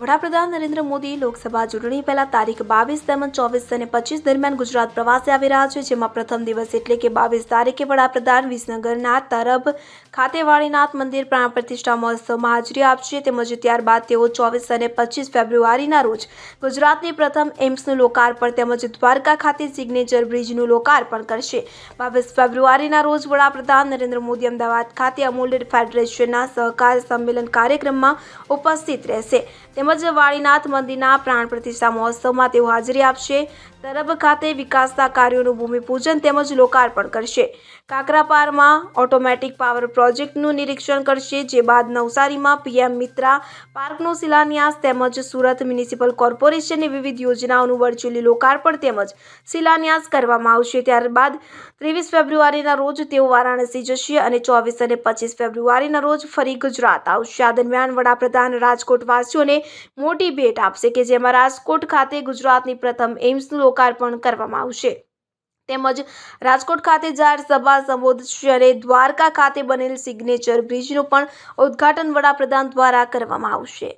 વડાપ્રધાન નરેન્દ્ર મોદી લોકસભા ચૂંટણી પહેલા તારીખ બાવીસ તેમજ ચોવીસ અને પચીસ દરમિયાન ગુજરાત પ્રવાસે આવી રહ્યા છે, જેમાં પ્રથમ દિવસ એટલે કે બાવીસ તારીખે વડાપ્રધાન વિસનગરના તરબ ખાતે વાળીનાથ મંદિર પ્રાણ પ્રતિષ્ઠા મહોત્સવમાં હાજરી આપશે, તેમજ ત્યારબાદ તેઓ ચોવીસ અને પચીસ ફેબ્રુઆરીના રોજ ગુજરાતની પ્રથમ એમ્સનું લોકાર્પણ તેમજ દ્વારકા ખાતે સિગ્નેચર બ્રિજનું લોકાર્પણ કરશે. બાવીસ ફેબ્રુઆરીના રોજ વડાપ્રધાન નરેન્દ્ર મોદી અમદાવાદ ખાતે અમૂલ ફેડરેશનના સહકાર સંમેલન કાર્યક્રમમાં ઉપસ્થિત રહેશે. તેમજ વાળીનાથ મંદિરના પ્રાણ પ્રતિષ્ઠા મહોત્સવમાં તેઓ હાજરી આપશે. તરબ ખાતે વિકાસના કાર્યોનું ભૂમિપૂજન તેમજ લોકાર્પણ કરશે. કાકરાપારમાં ઓટોમેટિક પાવર પ્રોજેક્ટનું નિરીક્ષણ કરશે, જે બાદ નવસારીમાં પીએમ મિત્રા પાર્કનો શિલાન્યાસ તેમજ સુરત મ્યુનિસિપલ કોર્પોરેશનની વિવિધ યોજનાઓનું વર્ચ્યુઅલી લોકાર્પણ તેમજ શિલાન્યાસ કરવામાં આવશે. ત્યારબાદ ત્રેવીસ ફેબ્રુઆરીના રોજ તેઓ વારાણસી જશે અને ચોવીસ અને પચીસ ફેબ્રુઆરીના રોજ ફરી ગુજરાત આવશે. આ દરમિયાન વડાપ્રધાન રાજકોટ વાસીઓને મોટી ભેટ આપશે કે જેમાં રાજકોટ ખાતે ગુજરાતની પ્રથમ એમ્સનું લોકાર્પણ કરવામાં આવશે. તેમજ રાજકોટ ખાતે જાહેર સભા સંબોધશે અને દ્વારકા ખાતે બનેલ સિગ્નેચર બ્રિજનું પણ ઉદ્ઘાટન વડાપ્રધાન દ્વારા કરવામાં આવશે.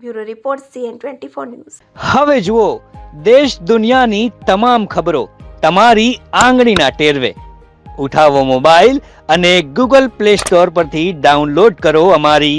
Bureau report CN twenty four news. હવે જુઓ, દેશ દુનિયાની તમામ ખબરો તમારી આંગળીના ટેરવે. ઉઠાવો મોબાઈલ અને ગૂગલ પ્લે સ્ટોર પરથી ડાઉનલોડ કરો અમારી